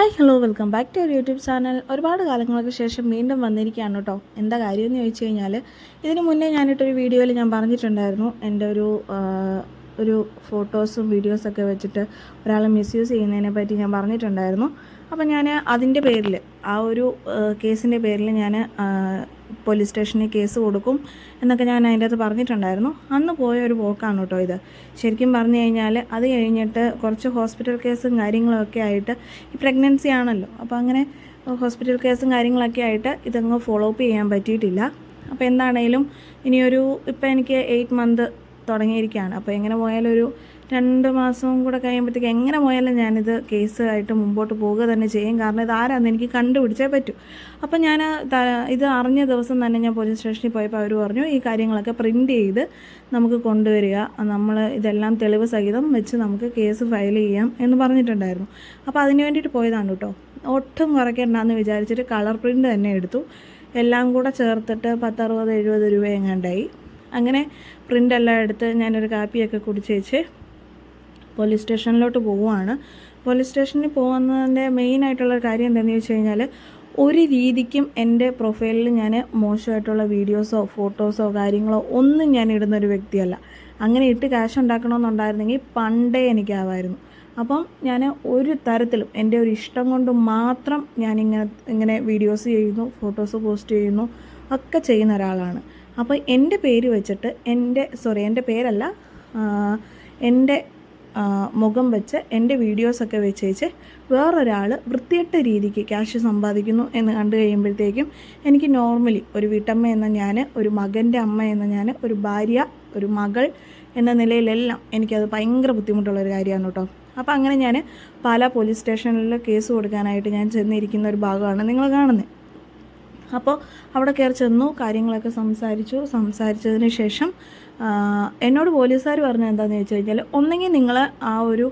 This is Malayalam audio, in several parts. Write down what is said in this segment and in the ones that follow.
Hi hello welcome back to our YouTube channel ഒരുപാട് കാലങ്ങൾക്ക് ശേഷം വീണ്ടും വന്നിരിക്കുകയാണ് കേട്ടോ. എന്താ കാര്യം എന്ന് ചോദിച്ചു കഴിഞ്ഞാൽ ഇതിന് മുന്നേ ഞാനിട്ടൊരു വീഡിയോയിൽ ഞാൻ പറഞ്ഞിട്ടുണ്ടായിരുന്നു. എന്റെ ഒരു ഒരു ഫോട്ടോസും വീഡിയോസൊക്കെ വെച്ചിട്ട് ഒരാളെ മിസ്യൂസ് ചെയ്യുന്നതിനെ പറ്റി ഞാൻ പറഞ്ഞിട്ടുണ്ടായിരുന്നു. അപ്പോൾ ഞാൻ അതിന്റെ പേരിൽ ആ ഒരു കേസിന്റെ പേരിൽ ഞാൻ പോലീസ് സ്റ്റേഷനിൽ കേസ് കൊടുക്കും എന്നൊക്കെ ഞാൻ അതിന്റെ അകത്ത് പറഞ്ഞിട്ടുണ്ടായിരുന്നു. അന്ന് പോയ ഒരു പോക്കാണ് കേട്ടോ ഇത്. ശരിക്കും പറഞ്ഞു കഴിഞ്ഞാൽ അത് കഴിഞ്ഞിട്ട് കുറച്ച് ഹോസ്പിറ്റൽ കേസും കാര്യങ്ങളൊക്കെ ആയിട്ട് ഈ പ്രഗ്നൻസി ആണല്ലോ. അപ്പോൾ അങ്ങനെ ഹോസ്പിറ്റൽ കേസും കാര്യങ്ങളൊക്കെ ആയിട്ട് ഇതങ്ങ് ഫോളോ അപ്പ് ചെയ്യാൻ പറ്റിയിട്ടില്ല. അപ്പോൾ എന്താണേലും ഇനിയൊരു ഇപ്പോൾ എനിക്ക് എയ്റ്റ് മന്ത് തുടങ്ങിയിരിക്കുകയാണ്. അപ്പോൾ എങ്ങനെ പോയാലും ഒരു രണ്ട് മാസവും കൂടെ കഴിയുമ്പോഴത്തേക്ക് എങ്ങനെ പോയാലും ഞാനിത് കേസായിട്ട് മുമ്പോട്ട് പോവുക തന്നെ ചെയ്യും. കാരണം ഇത് ആരാന്ന് എനിക്ക് കണ്ടുപിടിച്ചേ പറ്റൂ. അപ്പം ഞാൻ ഇത് അറിഞ്ഞ ദിവസം തന്നെ ഞാൻ പോലീസ് സ്റ്റേഷനിൽ പോയപ്പോൾ അവർ പറഞ്ഞു ഈ കാര്യങ്ങളൊക്കെ പ്രിന്റ് ചെയ്ത് നമുക്ക് കൊണ്ടുവരിക. നമ്മൾ ഇതെല്ലാം തെളിവ് സഹിതം വെച്ച് നമുക്ക് കേസ് ഫയൽ ചെയ്യാം എന്ന് പറഞ്ഞിട്ടുണ്ടായിരുന്നു. അപ്പോൾ അതിന് വേണ്ടിയിട്ട് പോയതാണ് കേട്ടോ ഒട്ടും കുറയ്ക്കണ്ടെന്ന് വിചാരിച്ചിട്ട് കളർ പ്രിന്റ് തന്നെ എടുത്തു. എല്ലാം കൂടെ ചേർത്തിട്ട് പത്തറുപത് എഴുപത് രൂപ എങ്ങാണ്ടായി. അങ്ങനെ പ്രിന്റെല്ലാം എടുത്ത് ഞാനൊരു കാപ്പിയൊക്കെ കുടിച്ചേച്ച് പോലീസ് സ്റ്റേഷനിലോട്ട് പോവുകയാണ്. പോലീസ് സ്റ്റേഷനിൽ പോകുന്നതിന്റെ മെയിൻ ആയിട്ടുള്ള കാര്യം എന്താണെന്ന് ചോദിച്ചു കഴിഞ്ഞാൽ ഒരു രീതിക്കും എന്റെ പ്രൊഫൈലിൽ ഞാൻ മോശമായിട്ടുള്ള വീഡിയോസോ ഫോട്ടോസോ കാര്യങ്ങളോ ഒന്നും ഞാൻ ഇടുന്ന ഒരു വ്യക്തിയല്ല. അങ്ങനെ ഇട്ട് ക്യാഷ് ഉണ്ടാക്കണമെന്നുണ്ടായിരുന്നെങ്കിൽ പണ്ടേ എനിക്കാവായിരുന്നു. അപ്പം ഞാൻ ഒരു തരത്തിലും എന്റെ ഒരു ഇഷ്ടം കൊണ്ട് മാത്രം ഞാനിങ്ങനെ ഇങ്ങനെ വീഡിയോസ് ചെയ്യുന്നു ഫോട്ടോസ് പോസ്റ്റ് ചെയ്യുന്നു ഒക്കെ ചെയ്യുന്ന ഒരാളാണ്. അപ്പോൾ എന്റെ പേര് വെച്ചിട്ട് എന്റെ സോറി എന്റെ പേരല്ല എന്റെ മുഖം വെച്ച് എന്റെ വീഡിയോസൊക്കെ വെച്ച് വെച്ച് വേറൊരാൾ വൃത്തിയിട്ട രീതിക്ക് ക്യാഷ് സമ്പാദിക്കുന്നു എന്ന് കണ്ടു കഴിയുമ്പോഴത്തേക്കും എനിക്ക് നോർമലി ഒരു വീട്ടമ്മ എന്ന ഞാൻ ഒരു മകന്റെ അമ്മ എന്ന ഞാൻ ഒരു ഭാര്യ ഒരു മകൾ എന്ന നിലയിലെല്ലാം എനിക്കത് ഭയങ്കര ബുദ്ധിമുട്ടുള്ള ഒരു കാര്യമാണ് കേട്ടോ. അപ്പോൾ അങ്ങനെ ഞാൻ പല പോലീസ് സ്റ്റേഷനിൽ കേസ് കൊടുക്കാനായിട്ട് ഞാൻ ചെന്നിരിക്കുന്ന ഒരു ഭാഗമാണ് നിങ്ങൾ കാണുന്നത് അപ്പോൾ അവിടെ കയറി ചെന്നു കാര്യങ്ങളൊക്കെ സംസാരിച്ചു. സംസാരിച്ചതിന് ശേഷം എന്നോട് പോലീസുകാർ പറഞ്ഞത് എന്താണെന്ന് ചോദിച്ചു കഴിഞ്ഞാൽ ഒന്നെങ്കിൽ നിങ്ങൾ ആ ഒരു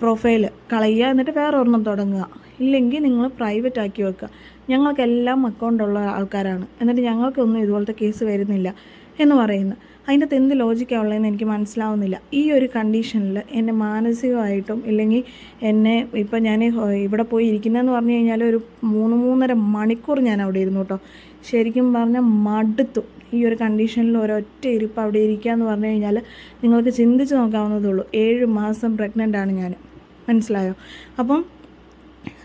പ്രൊഫൈൽ കളയുക എന്നിട്ട് വേറെ ഒരെണ്ണം തുടങ്ങുക. ഇല്ലെങ്കിൽ നിങ്ങൾ പ്രൈവറ്റ് ആക്കി വെക്കുക. ഞങ്ങൾക്കെല്ലാം അക്കൗണ്ടുള്ള ആൾക്കാരാണ്. എന്നിട്ട് ഞങ്ങൾക്കൊന്നും ഇതുപോലത്തെ കേസ് വരുന്നില്ല. എന്ന് പറയുന്നു. അതിന്റെ എന്ത് ലോജിക്കാണ് ഉള്ളതെന്ന് എനിക്ക് മനസ്സിലാവുന്നില്ല. ഈ ഒരു കണ്ടീഷനിൽ എന്നെ മാനസികമായിട്ടും ഇല്ലെങ്കിൽ എന്നെ ഇപ്പം ഞാൻ ഇവിടെ പോയി ഇരിക്കുന്നതെന്ന് പറഞ്ഞു കഴിഞ്ഞാൽ ഒരു മൂന്ന് മൂന്നര മണിക്കൂർ ഞാൻ അവിടെ ഇരുന്നു കേട്ടോ. ശരിക്കും പറഞ്ഞാൽ മടുത്തു. ഈ ഒരു കണ്ടീഷനിൽ ഒരൊറ്റ ഇരിപ്പ് അവിടെ ഇരിക്കുക എന്ന് പറഞ്ഞു കഴിഞ്ഞാൽ നിങ്ങൾക്ക് ചിന്തിച്ച് നോക്കാവുന്നതേ ഉള്ളൂ. ഏഴ് മാസം പ്രഗ്നന്റ് ആണ് ഞാൻ. മനസ്സിലായോ? അപ്പം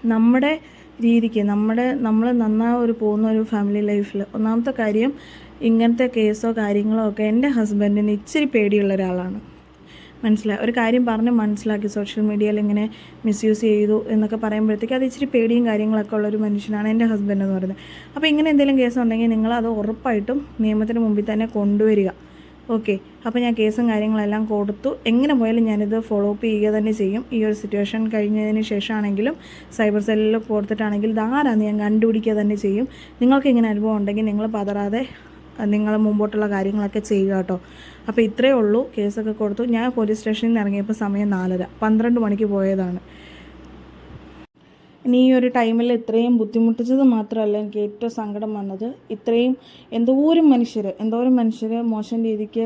നമ്മുടെ രീതിക്ക് നമ്മുടെ നമ്മൾ നന്നാ ഒരു പോകുന്ന ഒരു ഫാമിലി ലൈഫിൽ ഒന്നാമത്തെ കാര്യം ഇങ്ങനത്തെ കേസോ കാര്യങ്ങളോ ഒക്കെ എന്റെ ഹസ്ബൻഡിന് ഇച്ചിരി പേടിയുള്ള ഒരാളാണ്. മനസ്സിലായി ഒരു കാര്യം പറഞ്ഞ് മനസ്സിലാക്കി സോഷ്യൽ മീഡിയയിൽ ഇങ്ങനെ മിസ്യൂസ് ചെയ്തു എന്നൊക്കെ പറയുമ്പോഴത്തേക്ക് അത് ഇച്ചിരി പേടിയും കാര്യങ്ങളൊക്കെ ഉള്ളൊരു മനുഷ്യനാണ് എന്റെ ഹസ്ബൻഡ് എന്ന് പറയുന്നത്. അപ്പോൾ ഇങ്ങനെ എന്തെങ്കിലും കേസ് ഉണ്ടെങ്കിൽ അത് ഉറപ്പായിട്ടും നിയമത്തിന് മുമ്പിൽ തന്നെ കൊണ്ടുവരിക. ഓക്കെ അപ്പോൾ ഞാൻ കേസും കാര്യങ്ങളെല്ലാം കൊടുത്തു. എങ്ങനെ പോയാലും ഞാനിത് ഫോളോ അപ്പ് ചെയ്യുക തന്നെ ചെയ്യും. ഈ ഒരു സിറ്റുവേഷൻ കഴിഞ്ഞതിന് ശേഷമാണെങ്കിലും സൈബർ സെല്ലിൽ കൊടുത്തിട്ടാണെങ്കിൽ ഇതാരാന്ന് ഞാൻ കണ്ടുപിടിക്കുക തന്നെ ചെയ്യും. നിങ്ങൾക്ക് ഇങ്ങനെ അനുഭവം ഉണ്ടെങ്കിൽ നിങ്ങൾ പതറാതെ നിങ്ങൾ മുമ്പോട്ടുള്ള കാര്യങ്ങളൊക്കെ ചെയ്യുക കേട്ടോ. അപ്പോൾ ഇത്രയേ ഉള്ളൂ കേസൊക്കെ കൊടുത്തു. ഞാൻ പോലീസ് സ്റ്റേഷനിൽ നിന്ന് ഇറങ്ങിയപ്പോൾ സമയം നാലര. പന്ത്രണ്ട് മണിക്ക് പോയതാണ്. ഇനി ഈ ഒരു ടൈമിൽ ഇത്രയും ബുദ്ധിമുട്ടിച്ചത് മാത്രമല്ല എനിക്ക് ഏറ്റവും സങ്കടം വന്നത് ഇത്രയും എന്തോരം മനുഷ്യർ എന്തോരം മനുഷ്യർ മോശം രീതിക്ക്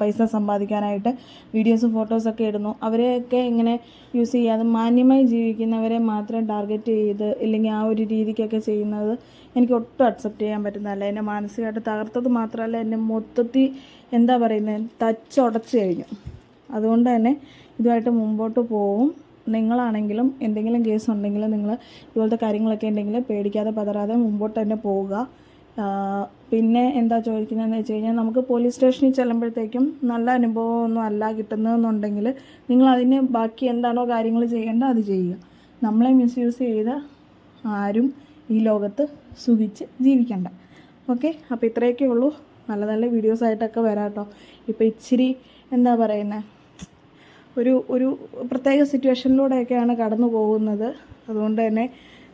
പൈസ സമ്പാദിക്കാനായിട്ട് വീഡിയോസും ഫോട്ടോസൊക്കെ ഇടുന്നു. അവരെയൊക്കെ ഇങ്ങനെ യൂസ് ചെയ്യാതെ മാന്യമായി ജീവിക്കുന്നവരെ മാത്രം ടാർഗറ്റ് ചെയ്ത് ഇല്ലെങ്കിൽ ആ ഒരു രീതിക്കൊക്കെ ചെയ്യുന്നത് എനിക്ക് ഒട്ടും അക്സെപ്റ്റ് ചെയ്യാൻ പറ്റുന്നതല്ല. എന്നെ മാനസികമായിട്ട് തകർത്തത് മാത്രമല്ല എന്നെ മൊത്തത്തിൽ എന്താ പറയുന്നത് തച്ചുടച്ച് കഴിഞ്ഞു. അതുകൊണ്ട് തന്നെ ഇതുമായിട്ട് മുമ്പോട്ട് പോവും. നിങ്ങളാണെങ്കിലും എന്തെങ്കിലും കേസ് ഉണ്ടെങ്കിൽ നിങ്ങൾ ഇതുപോലത്തെ കാര്യങ്ങളൊക്കെ ഉണ്ടെങ്കിൽ പേടിക്കാതെ പതറാതെ മുമ്പോട്ട് തന്നെ പോവുക. പിന്നെ എന്താ ചോദിക്കുന്നതെന്ന് വെച്ച് കഴിഞ്ഞാൽ നമുക്ക് പോലീസ് സ്റ്റേഷനിൽ ചെല്ലുമ്പോഴത്തേക്കും നല്ല അനുഭവമൊന്നും അല്ല കിട്ടുന്നതെന്നുണ്ടെങ്കിൽ നിങ്ങൾ അതിന് ബാക്കി എന്താണോ കാര്യങ്ങൾ ചെയ്യേണ്ടത് അത് ചെയ്യുക. നമ്മളെ മിസ്യൂസ് ചെയ്ത് ആരും ഈ ലോകത്ത് സുഖിച്ച് ജീവിക്കണ്ട. ഓക്കെ അപ്പോൾ ഇത്രയൊക്കെ ഉള്ളൂ. നല്ല നല്ല വീഡിയോസായിട്ടൊക്കെ വരാം കേട്ടോ. ഇപ്പോൾ ഇച്ചിരി എന്താ പറയുന്നത്? ഒരു ഒരു പ്രത്യേക സിറ്റുവേഷനിലൂടെയൊക്കെയാണ് കടന്നു പോകുന്നത്. അതുകൊണ്ട് തന്നെ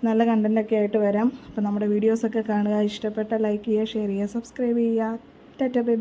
നല്ല കണ്ടന്റൊക്കെ ആയിട്ട് വരാം. അപ്പോൾ നമ്മുടെ വീഡിയോസൊക്കെ കാണുക. ഇഷ്ടപ്പെട്ട ലൈക്ക് ചെയ്യുക ഷെയർ ചെയ്യുക സബ്സ്ക്രൈബ് ചെയ്യുക. Tata bye bye.